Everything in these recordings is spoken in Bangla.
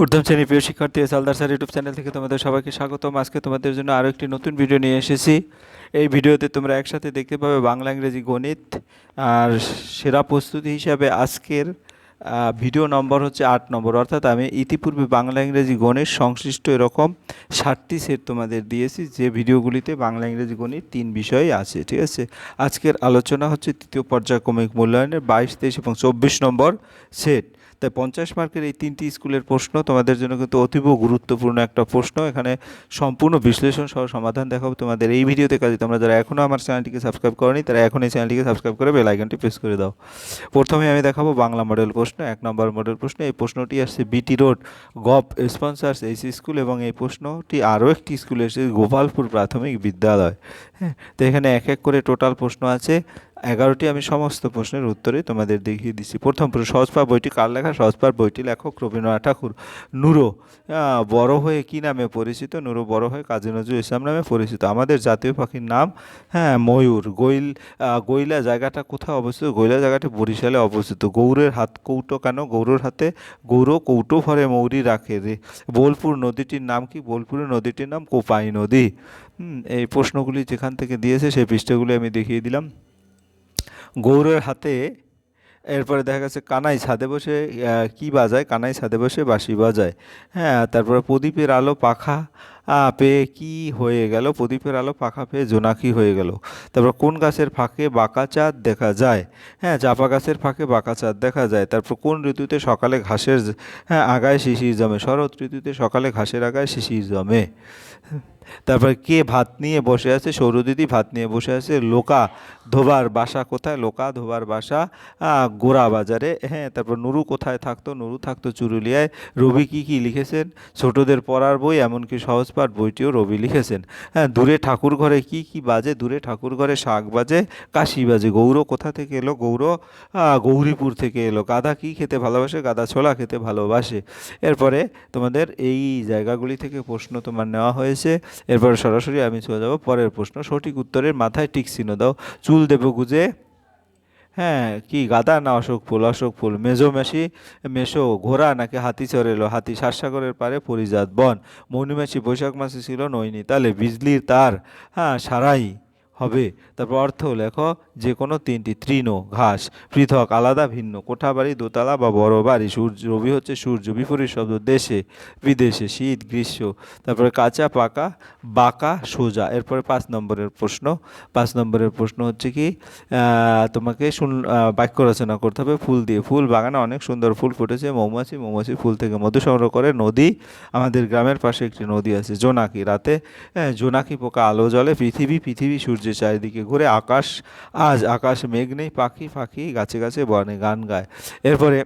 প্রথম শ্রেণি প্রিয় শিক্ষার্থী S Aldar sir YouTube channel থেকে তোমাদের সবাইকে স্বাগতম। আজকে তোমাদের জন্য আরও একটি নতুন ভিডিও নিয়ে এসেছি। এই ভিডিওতে তোমরা একসাথে দেখতে পাবে বাংলা, ইংরেজি, গণিত আর সেরা প্রস্তুতি হিসাবে আজকের ভিডিও নম্বর হচ্ছে আট নম্বর অর্থাৎ আমি ইতিপূর্বে বাংলা, ইংরেজি, গণিত সংশ্লিষ্ট এরকম ষাটটি সেট তোমাদের দিয়েছি। যে ভিডিওগুলিতে বাংলা, ইংরেজি, গণিত তিন বিষয়ই আছে, ঠিক আছে? আজকের আলোচনা হচ্ছে তৃতীয় পর্যায়ক্রমিক মূল্যায়নের বাইশ, তেইশ এবং চব্বিশ নম্বর সেট তাই পঞ্চাশ মার্কের এই তিনটি স্কুলের প্রশ্ন তোমাদের জন্য কিন্তু অতীব গুরুত্বপূর্ণ একটা প্রশ্ন। এখানে সম্পূর্ণ বিশ্লেষণ সহ সমাধান দেখাবো তোমাদের এই ভিডিওতে। কাজে তোমরা যারা এখনও আমার চ্যানেলটিকে সাবস্ক্রাইব করনি, তারা এখন এই চ্যানেলটিকে সাবস্ক্রাইব করে বেল আইকনটি প্রেস করে দাও। প্রথমে আমি দেখাবো বাংলা মডেল প্রশ্ন, এক নম্বর মডেল প্রশ্ন। এই প্রশ্নটি আসছে BT road gov sponsors H school এবং এই প্রশ্নটি আরও একটি স্কুলে, এসেছে গোপালপুর প্রাথমিক বিদ্যালয়। হ্যাঁ তো এখানে এক এক করে টোটাল প্রশ্ন আছে। এগারোটি আমি সমস্ত প্রশ্নের উত্তরে তোমাদের দেখিয়ে দিচ্ছি। প্রথম প্রশ্ন সহজপাঠ বইটি কার লেখা? সহজপাঠ বইটি লেখক রবীন্দ্রনাথ ঠাকুর। নুরো বড় হয়ে কি নামে পরিচিত? নুরো বড় হয়ে কাজী নজরুল ইসলাম নামে পরিচিত। আমাদের জাতীয় পাখির নাম হ্যাঁ ময়ূর। আহ, গৈলা জায়গাটা কোথায় অবস্থিত? গৈলা জায়গাটি বরিশালে অবস্থিত। গৌরের হাত কৌটো কেন? গৌরর হাতে গৌর কৌটো ভরে মৌরি রাখে রে। বোলপুর নদীটির নাম কি? বোলপুরের নদীটির নাম কোপাই নদী। এই প্রশ্নগুলি যেখান থেকে দিয়েছে সেই পৃষ্ঠাগুলি আমি দেখিয়ে দিলাম। গৌরের হাতে, এরপরে দেখা গেছে কানাই ছাদে বসে কি বাজায়? কানাই ছাদে বসে বাঁশি বাজায়। হ্যাঁ তারপরে প্রদীপের আলো পাখা পেয়ে কি হয়ে গেল? প্রদীপের আলো পাখা পেয়ে জোনাকি হয়ে গেল। তারপর কোন গাছের ফাঁকে বাঁকা চাঁদ দেখা যায়? হ্যাঁ চাপা গাছের ফাঁকে বাঁকা চাঁদ দেখা যায়। তারপর কোন ঋতুতে সকালে ঘাসের হ্যাঁ আগায় শিশির জমে? শরৎ ঋতুতে সকালে ঘাসের আগায় শিশির জমে। তারপর কে ভাত নিয়ে বসে আছে? সৌরদিদি ভাত নিয়ে বসে আছে। লোকা ধোবার বাসা কোথায়? লোকা ধোবার বাসা গোড়া বাজারে। হ্যাঁ তারপর নুরু কোথায় থাকতো? নুরু থাকতো চুরুলিয়ায়। রবি কি কি লিখেছেন? ছোটদের পড়ার বই, এমনকি সহজপাঠ বইটিও রবি লিখেছেন। হ্যাঁ দূরে ঠাকুর ঘরে কি কি বাজে? দূরে ঠাকুর ঘরে শাক বাজে, কাশি বাজে। গৌর কোথা থেকে এলো? গৌর গৌরীপুর থেকে এলো। গাধা কি খেতে ভালোবাসে? গাধা ছোলা খেতে ভালোবাসে। এরপরে তোমাদের এই জায়গাগুলি থেকে প্রশ্ন তোমার নেওয়া হয়েছে। এরপরে সরাসরি আমি চলে যাব পরের প্রশ্ন। সঠিক উত্তরের মাথায় টিক চিহ্ন দাও। চুল দেব গুজে। হ্যাঁ কি গাদা না অশোক ফুল? অশোক ফুল মেজো মেশি, মেশো ঘোড়া নাকি হাতি চড়ে এলো? হাতি সারসাগরের পারে পরিজাত বন। মৌনিমাসি বৈশাখ মাসে ছিল নৈনিতালে, বিজলির তার। হ্যাঁ সারাই। হবে। তারপর অর্থ লেখো যে কোনো তিনটি তৃণ, ঘাস, পৃথক, আলাদা, ভিন্ন, কোঠা বাড়ি, দোতলা বা বড় বাড়ি, সূর্য, রবি হচ্ছে সূর্য, বিপরীত শব্দ দেশে, বিদেশে, শীত, গ্রীষ্ম। তারপরে কাঁচা, পাকা, বাঁকা, সোজা। এরপরে পাঁচ নম্বরের প্রশ্ন। পাঁচ নম্বরের প্রশ্ন হচ্ছে কি তোমাকে শুন বাক্য রচনা করতে হবে, ফুল দিয়ে। ফুল বাগানে অনেক সুন্দর ফুল ফুটেছে, মৌমাছি মৌমাছি ফুল থেকে মধু সংগ্রহ করে নদী, আমাদের গ্রামের পাশে একটি নদী আছে, জোনাকি। রাতে জোনাকি পোকা আলো জ্বলে, পৃথিবী পৃথিবী সূর্যের চারিদিকে ঘুরে আকাশ, আজ আকাশ মেঘ নেই, পাখি পাখি গাছে গাছে বনে গান গায়। এরপরে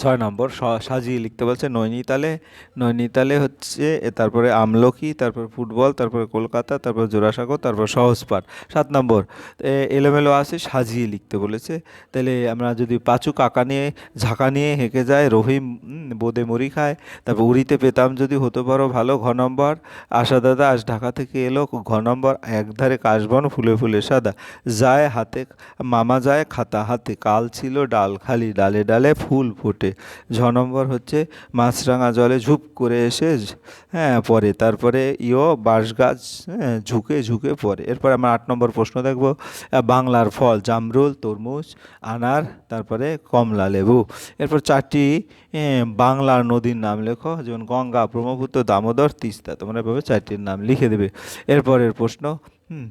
ছয় নম্বর সাজিয়ে লিখতে বলছে নৈনিতালে নৈনিতালে হচ্ছে তারপরে আমলকি, তারপর ফুটবল, তারপরে কলকাতা, তারপর জোড়াসাগর তারপর সহজপাঠ। সাত নম্বর এলোমেলো আছে, সাজিয়ে লিখতে বলেছে। তাহলে আমরা যদি পাঁচু কাকা নিয়ে, ঝাঁকা নিয়ে হেঁকে যায় রহিম বোদে মুড়ি খায়, তারপর উড়িতে পেতাম যদি হতে পারো ভালো, ঘ নম্বর, আশা দাদা আজ ঢাকা থেকে এলো, ঘ নম্বর, একধারে কাশবন ফুলে ফুলে সাদা, যায় হাতে, মামা যায় খাতা হাতে, কাল ছিল ডাল খালি, ডালে ডালে ফুল ফোটে। ঝ নম্বর হচ্ছে, মাছরাঙা জলে ঝুপ করে এসে হ্যাঁ পরে তারপরে ইও বাঁশ গাছ হ্যাঁ ঝুঁকে ঝুঁকে পড়ে। এরপর আমরা আট নম্বর প্রশ্ন দেখব। বাংলার ফল, জামরুল, তরমুজ, আনার, তারপরে কমলা লেবু। এরপর চারটি বাংলার নদীর নাম লেখো। যেমন গঙ্গা, ব্রহ্মপুত্র, দামোদর, তিস্তা। তোমরা এভাবে চারটির নাম লিখে দেবে। এরপরের প্রশ্ন, হুম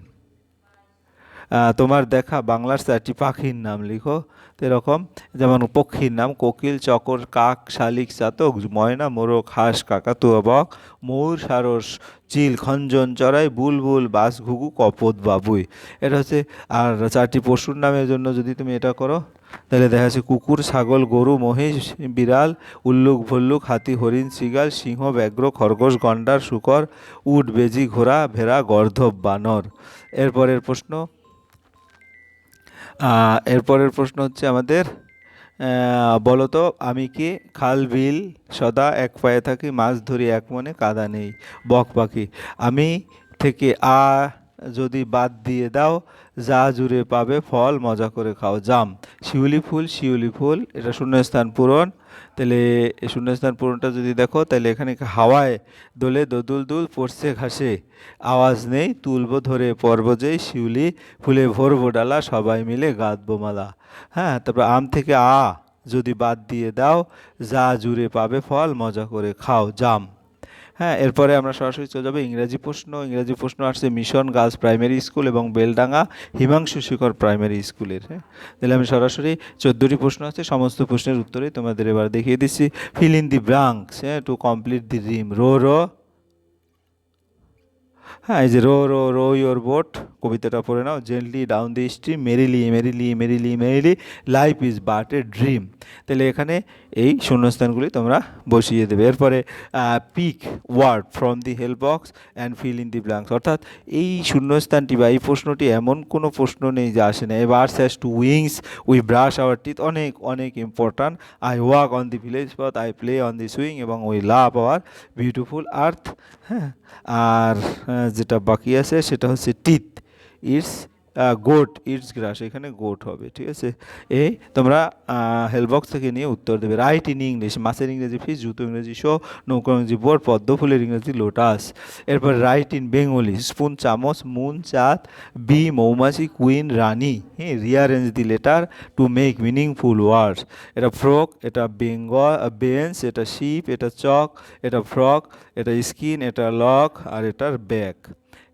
তোমার দেখা বাংলার চারটি পাখির নাম লিখো। এরকম, যেমন পক্ষীর নাম কোকিল, চকর, কাক, শালিক চাতক ময়না, মোরগ, হাঁস কাকাতুয়া বক, ময়ূর, সারস, চিল, খঞ্জন, চড়াই, বুলবুল, বাস, ঘুঘু, কপত, বাবুই। এটা হচ্ছে, আর চারটি পশুর নামের জন্য যদি তুমি এটা করো, তাহলে দেখা যাচ্ছে কুকুর, ছাগল, গরু, মহিষ, বিড়াল, উল্লুক, ভল্লুক, হাতি, হরিণ, শৃগাল, সিংহ, ব্যাঘ্র, খরগোশ, গন্ডার, শুকর, উট, বেজি, ঘোড়া, ভেড়া, গর্ধব, বানর। এরপরের প্রশ্ন এরপরের প্রশ্ন হচ্ছে আমাদের বলতো বলো তো, আমি কি খাল, বিল, সদা এক পায়ে থাকি, মাছ ধরি এক মনে, কাদা নেই, বক পাখি। আমি থেকে আ যদি বাদ দিয়ে দাও, যা জুড়ে পাবে ফল, মজা করে খাও। জাম, শিউলি ফুল শিউলি ফুল, এটা শূন্যস্থান পূরণ। তাহলে এই শূন্যস্থান পূরণটা যদি দেখো, তাহলে এখানে হাওয়ায় দোলে দোদুল দুল, পড়ছে ঘাসে। আওয়াজ নেই, তুলবো ধরে পর্ব যেই, শিউলি ফুলে ভরবো ডালা, সবাই মিলে গাঁথবো মালা। হ্যাঁ তারপর আম থেকে আ, যদি বাদ দিয়ে দাও, যা জুড়ে পাবে ফল, মজা করে খাও। জাম হ্যাঁ এরপরে আমরা সরাসরি চলে যাব ইংরাজি প্রশ্ন। ইংরাজি প্রশ্ন আসছে মিশন গার্লস প্রাইমারি স্কুল এবং বেলডাঙ্গা হিমাংশু শিখর প্রাইমারি স্কুলের। হ্যাঁ তাহলে আমি সরাসরি চোদ্দোটি প্রশ্ন আছে, সমস্ত প্রশ্নের উত্তরেই তোমাদের এবার দেখিয়ে দিচ্ছি। ফিল ইন দি ব্রাঙ্কস হ্যাঁ to complete the rhyme row row. হ্যাঁ এই যে row row row your boat কবিতাটা পড়ে নাও। Gently down the stream merrily merrily merrily merrily life is but a dream তাহলে এখানে এই শূন্যস্থানগুলি তোমরা বসিয়ে দেবে। এরপরে pick word from the help box and fill in the blanks অর্থাৎ এই শূন্যস্থানটি বা এই প্রশ্নটি এমন কোনো প্রশ্ন নেই যা আসে না। এবার says to wings we brush our teeth অনেক অনেক important I walk on the village পথ I play on the swing এবং we love our beautiful earth হ্যাঁ আর যেটা বাকি আছে সেটা হচ্ছে teeth it's goat it's grass এখানে গোট হবে, ঠিক আছে? এই তোমরা হেলবক্স থেকে নিয়ে উত্তর দেবে। রাইট ইন ইংলিশ মাছের ইংরেজি ফিস জুতো ইংরেজি শো নৌকা ইংরেজি বোর্ড পদ্ম ফুলের ইংরেজি লোটাস এরপর রাইট ইন বেঙ্গলি স্পুন চামচ মুন চাঁদ বি মৌমাছি কুইন রানী হ্যাঁ rearrange the letter to make meaningful words এটা ফ্রক এটা বেঙ্গল বেঞ্চ এটা শিপ এটা চক, এটা ফ্রক এটা স্কিন এটা লক আর এটার ব্যাগ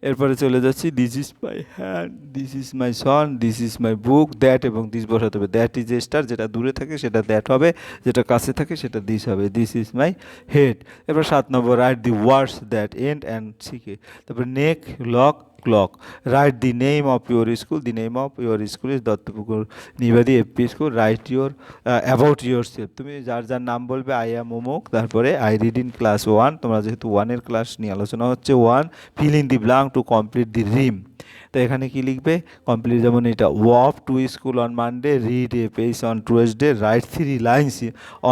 এরপরে চলে যাচ্ছি this is my hand this is my son this is my book that এবং দিস বসাতে হবে। দ্যাট ইজ স্টার যেটা দূরে থাকে সেটা দ্যাট হবে, যেটা কাছে থাকে সেটা দিস হবে। দিস ইজ মাই হেড এরপর সাত নম্বর write the words that end and শিখে তারপর neck lock clock write the name of your school the name of your school is Dattapukur Nibadi FP school write your about yourself তুমি যার যার নাম বলবে আই অ্যাম অমুক তারপরে I read in class one তোমরা যেহেতু ওয়ানের ক্লাস নিয়ে আলোচনা হচ্ছে one fill in the blank to complete the rhyme তো এখানে কি লিখবে? কমপ্লিট যেমন এটা walk to school on Monday read a page on Tuesday write three lines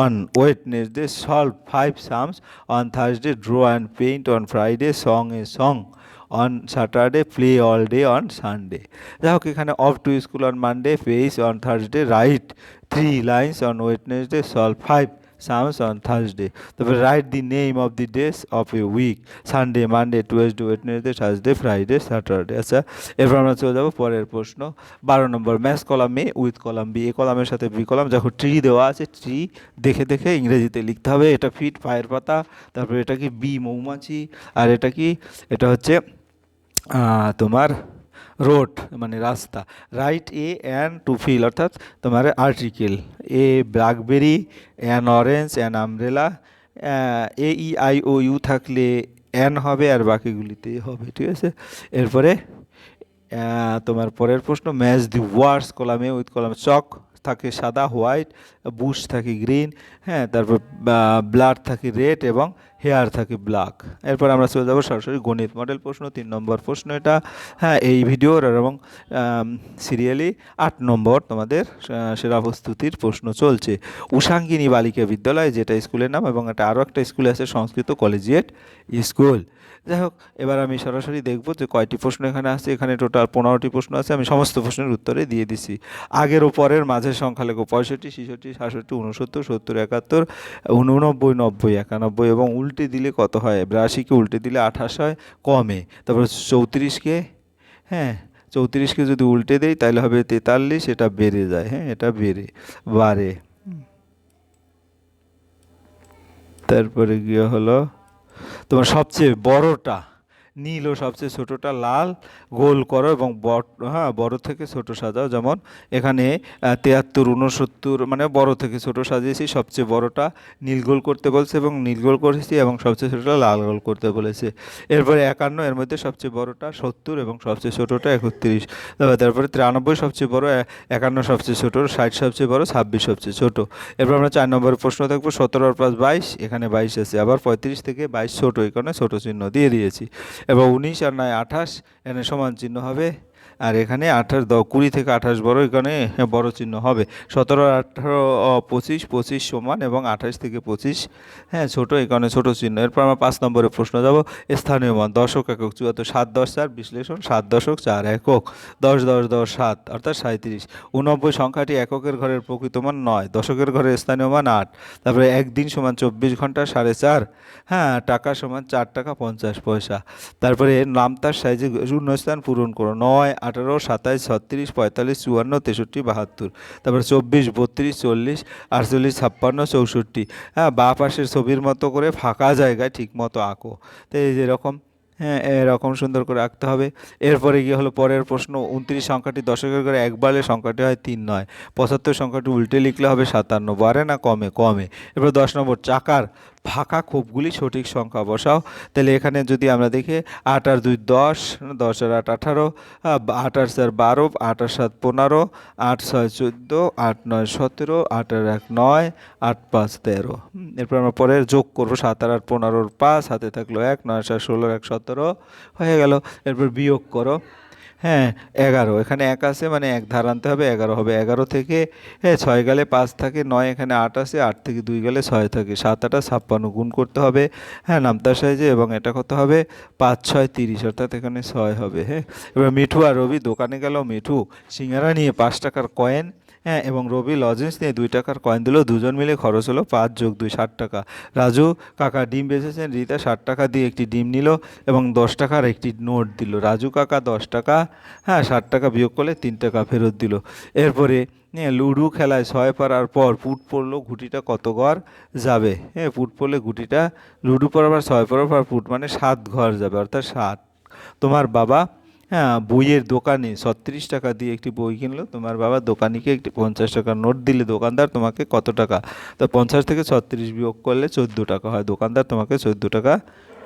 on Wednesday solve five sums on Thursday draw and paint on Friday song a song on Saturday play all day on Sunday যাই হোক এখানে off to school on Monday page on Thursday write three lines on Wednesday solve five sums on Thursday তারপরে write the name of the days of a week Sunday Monday Tuesday Wednesday Thursday Friday Saturday আচ্ছা এরপর আমরা চলে যাব পরের প্রশ্ন। বারো নম্বর math column A with column B A কলামের সাথে বি কলাম যখন ট্রি দেওয়া আছে ট্রি দেখে দেখে ইংরেজিতে লিখতে হবে। এটা ফিট ফায়ের পাতা, তারপরে এটা কি বি মৌমাছি, আর এটা কি, এটা হচ্ছে তোমার রোড মানে রাস্তা। Write a an to fill অর্থাৎ তোমার article a blackberry an orange an umbrella A E I O U থাকলে অ্যান হবে আর বাকিগুলিতে হবে, ঠিক আছে? এরপরে তোমার পরের প্রশ্ন ম্যাচ দি ওয়ার্ডস কলামে উইথ কলাম, চক থাকে সাদা হোয়াইট বুশ থাকে গ্রিন হ্যাঁ তারপর ব্লাড থাকে রেড এবং হেয়ার থাকে ব্ল্যাক। এরপর আমরা চলে যাব সরাসরি গণিত মডেল প্রশ্ন, তিন নম্বর প্রশ্ন এটা। হ্যাঁ এই ভিডিওর এবং সিরিয়ালি আট নম্বর তোমাদের সেরা প্রস্তুতির প্রশ্ন চলছে। উষাঙ্গিনী বালিকা বিদ্যালয়, যেটা স্কুলের নাম এবং এটা আরও একটা স্কুল আছে, সংস্কৃত কলেজিয়েট স্কুল। যাই হোক, এবার আমি সরাসরি দেখব যে কয়টি প্রশ্ন এখানে আছে। এখানে টোটাল পনেরোটি প্রশ্ন আছে, আমি সমস্ত প্রশ্নের উত্তরে দিয়ে দিছি। আগের ও পরের মাঝের সংখ্যা লেখো পঁয়ষট্টি, ছেষট্টি, সাতষট্টি উনসত্তর সত্তর, একাত্তর উননব্বই নব্বই, একানব্বই এবং উল্টে দিলে কত হয়? বিরাশিকে উল্টে দিলে আঠাশ হয়, কমে। তারপর চৌত্রিশকে হ্যাঁ চৌত্রিশকে যদি উল্টে দেয় তাহলে হবে তেতাল্লিশ, এটা বেড়ে যায় হ্যাঁ এটা বেড়ে, বাড়ে। তারপরে গিয়ে হলো, তোমার সবচেয়ে বড়টা নীল ও সবচেয়ে ছোটোটা লাল, গোল করো এবং হ্যাঁ বড় থেকে ছোট সাজাও। যেমন এখানে তিয়াত্তর উনসত্তর মানে বড় থেকে ছোট সাজিয়েছি, সবচেয়ে বড়টা নীল গোল করতে বলছে এবং নীল গোল করেছি এবং সবচেয়ে ছোটোটা লাল গোল করতে বলেছে। এরপরে একান্ন, এর মধ্যে সবচেয়ে বড়টা সত্তর এবং সবচেয়ে ছোটোটা একত্রিশ। তারপরে তিরানব্বই সবচেয়ে বড় একান্ন সবচেয়ে ছোটো, ষাট সবচেয়ে বড়, ছাব্বিশ সবচেয়ে ছোটো। এরপর আমরা চার নম্বরের প্রশ্ন দেখব, সতেরো প্লাস বাইশ, এখানে বাইশ আছে, আবার পঁয়ত্রিশ থেকে বাইশ ছোটো, এখানে ছোটো চিহ্ন দিয়ে দিয়েছি। এবার উনিশ আর নয় আঠাশ এখানে সমান চিহ্ন হবে আর এখানে আঠাশ দ, কুড়ি থেকে আঠাশ বড়, এখানে বড় চিহ্ন হবে। সতেরো, আঠারো পঁচিশ পঁচিশ সমান এবং আঠাশ থেকে পঁচিশ। হ্যাঁ ছোটো, এখানে ছোটো চিহ্ন। এরপর আমরা পাঁচ নম্বরে প্রশ্ন যাব। স্থানীয় মান, দশক একক, চুয়াত্তর, সাত দশ চার, বিশ্লেষণ, সাত দশক চার একক। দশ দশ দশ, সাত, অর্থাৎ সাঁত্রিশ উনব্বই সংখ্যাটি এককের ঘরের প্রকৃত মান নয়, দশকের ঘরের স্থানীয় মান আট। তারপরে একদিন সমান চব্বিশ ঘণ্টা সাড়ে চার। হ্যাঁ টাকা সমান চার টাকা পঞ্চাশ পয়সা। তারপরে নামতার সাইজে শূন্যস্থান পূরণ করো, নয় আঠারো, সাতাইশ, ছত্রিশ, পঁয়তাল্লিশ, চুয়ান্ন, তেষট্টি, বাহাত্তর। তারপরে চব্বিশ, বত্রিশ, চল্লিশ, আটচল্লিশ, ছাপ্পান্ন, চৌষট্টি। হ্যাঁ বা পাশের ছবির মতো করে ফাঁকা জায়গায় ঠিক মতো আঁকো। তো এই যেরকম হ্যাঁ এরকম সুন্দর করে আঁকতে হবে। এরপরে গিয়ে হলো? পরের প্রশ্ন, উনত্রিশ সংখ্যাটি দশকের করে এক বাড়লে সংখ্যাটি হয় তিন নয়। পঁচাত্তর সংখ্যাটি উল্টে লিখলে হবে সাতান্ন। বাড়ে না, কমে কমে। এরপর দশ নম্বর, চাকার ফাঁকা খোপগুলি সঠিক সংখ্যা বসাও। তাহলে এখানে যদি আমরা দেখি আট আর দুই দশ দশ আর আট আঠারো আট আর চার বারো, আট আর সাত পনেরো, আট ছয় চোদ্দ, আট নয় সতেরো, আট আর এক নয়, আট পাঁচ তেরো। এরপর আমরা পরে যোগ করব, সাত আর আট পনেরোর পাঁচ, হাতে থাকল এক, নয়, সাত ষোলোর এক, সতেরো, হয়ে গেল। এরপর বিয়োগ করো। হ্যাঁ এগারো। এখানে এক আছে মানে এক ধার আনতে হবে, এগারো হবে। এগারো থেকে হ্যাঁ ছয় গেলে পাঁচ থাকে, নয় এখানে আট আসে, আট থেকে দুই গেলে ছয় থাকে। সাত, আটা ছাপ্পান্ন গুণ করতে হবে। হ্যাঁ নামতার সাইজে এবং এটা কত হবে পাঁচ, ছয়, তিরিশ, অর্থাৎ এখানে ছয় হবে হ্যাঁ। এবার মিঠু আর রবি, দোকানে গেল মিঠু। সিঙ্গারা নিয়ে পাঁচ টাকার কয়েন হ্যাঁ এবং রবি লজেন্স নিয়ে দুই টাকার কয়েন দিল দুজন মিলে খরচ হলো পাঁচ যোগ দুই ষাট টাকা। রাজু কাকা ডিম বেচেছেন রীতা ষাট টাকা দিয়ে একটি ডিম নিল এবং দশ টাকার একটি নোট দিল। রাজু কাকা দশ টাকা হ্যাঁ ষাট টাকা বিয়োগ করলে তিন টাকা ফেরত দিল। এরপরে হ্যাঁ, লুডো খেলায় ছয় পারার পর পুট পড়ল গুটিটা কত ঘর যাবে? হ্যাঁ পুট পড়লে গুটিটা লুডো পড়াবার ছয় পড়ার পর পুট মানে সাত ঘর যাবে অর্থাৎ সাত তোমার বাবা হ্যাঁ বইয়ের দোকানে ছত্রিশ টাকা দিয়ে একটি বই কিনলো। তোমার বাবা দোকানিকে একটি পঞ্চাশ টাকা নোট দিলে, দোকানদার, তোমাকে কত টাকা? তো পঞ্চাশ থেকে ছত্রিশ বিয়োগ করলে চোদ্দ টাকা হয়। দোকানদার, তোমাকে চোদ্দ টাকা,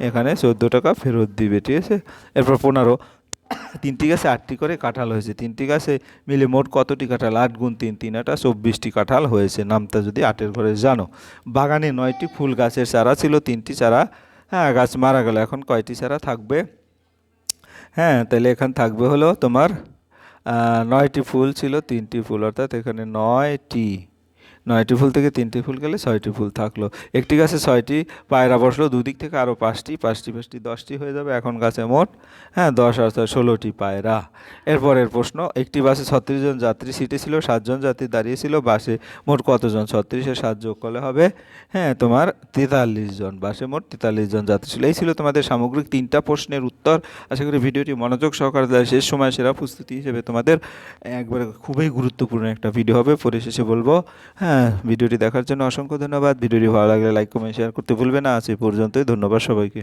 এখানে চোদ্দ টাকা ফেরত দিবে, ঠিক আছে? এরপর পনেরো। তিনটি গাছে আটটি করে কাঁঠাল হয়েছে। তিনটি গাছে মিলে মোট কতটি কাঁঠাল? আট গুণ তিন তিন আটা চব্বিশটি কাঁঠাল হয়েছে। নামটা যদি আটের ঘরে জানো। বাগানে নয়টি ফুল গাছের চারা ছিল, তিনটি চারা হ্যাঁ গাছ মারা গেল। এখন কয়টি চারা থাকবে? হ্যাঁ তাহলে এখানে থাকবে হলো তোমার নয়টি ফুল ছিল তিনটি ফুল অর্থাৎ এখানে নয়টি নয়টি ফুল থেকে তিনটি ফুল গেলে ছয়টি ফুল থাকল। একটি গাছে ছয়টি, পায়রা বসল দুদিক থেকে আরও পাঁচটি পাঁচটি পাঁচটি, দশটি হয়ে যাবে। এখন গাছে মোট হ্যাঁ দশ অর্থাৎ ষোলোটি পায়রা। এরপরের প্রশ্ন, একটি বাসে ছত্রিশ জন যাত্রী সিটে ছিল সাতজন যাত্রী দাঁড়িয়েছিল বাসে মোট কতজন? ছত্রিশে সাত যোগ করলে হবে হ্যাঁ তোমার তেতাল্লিশ জন। বাসে মোট তেতাল্লিশ জন যাত্রী ছিল। এই ছিল তোমাদের সামগ্রিক তিনটা প্রশ্নের উত্তর। আশা করি ভিডিওটি মনোযোগ সহকারে দেয় শেষ সময় সেরা প্রস্তুতি হিসেবে তোমাদের একবারে খুবই গুরুত্বপূর্ণ একটা ভিডিও হবে। পরিশেষে বলব হ্যাঁ ভিডিওটি দেখার জন্য অসংখ্য ধন্যবাদ। ভিডিওটি ভালো লাগলে লাইক কমেন্ট শেয়ার করতে ভুলবে না। আজ এই পর্যন্তই। ধন্যবাদ সবাইকে।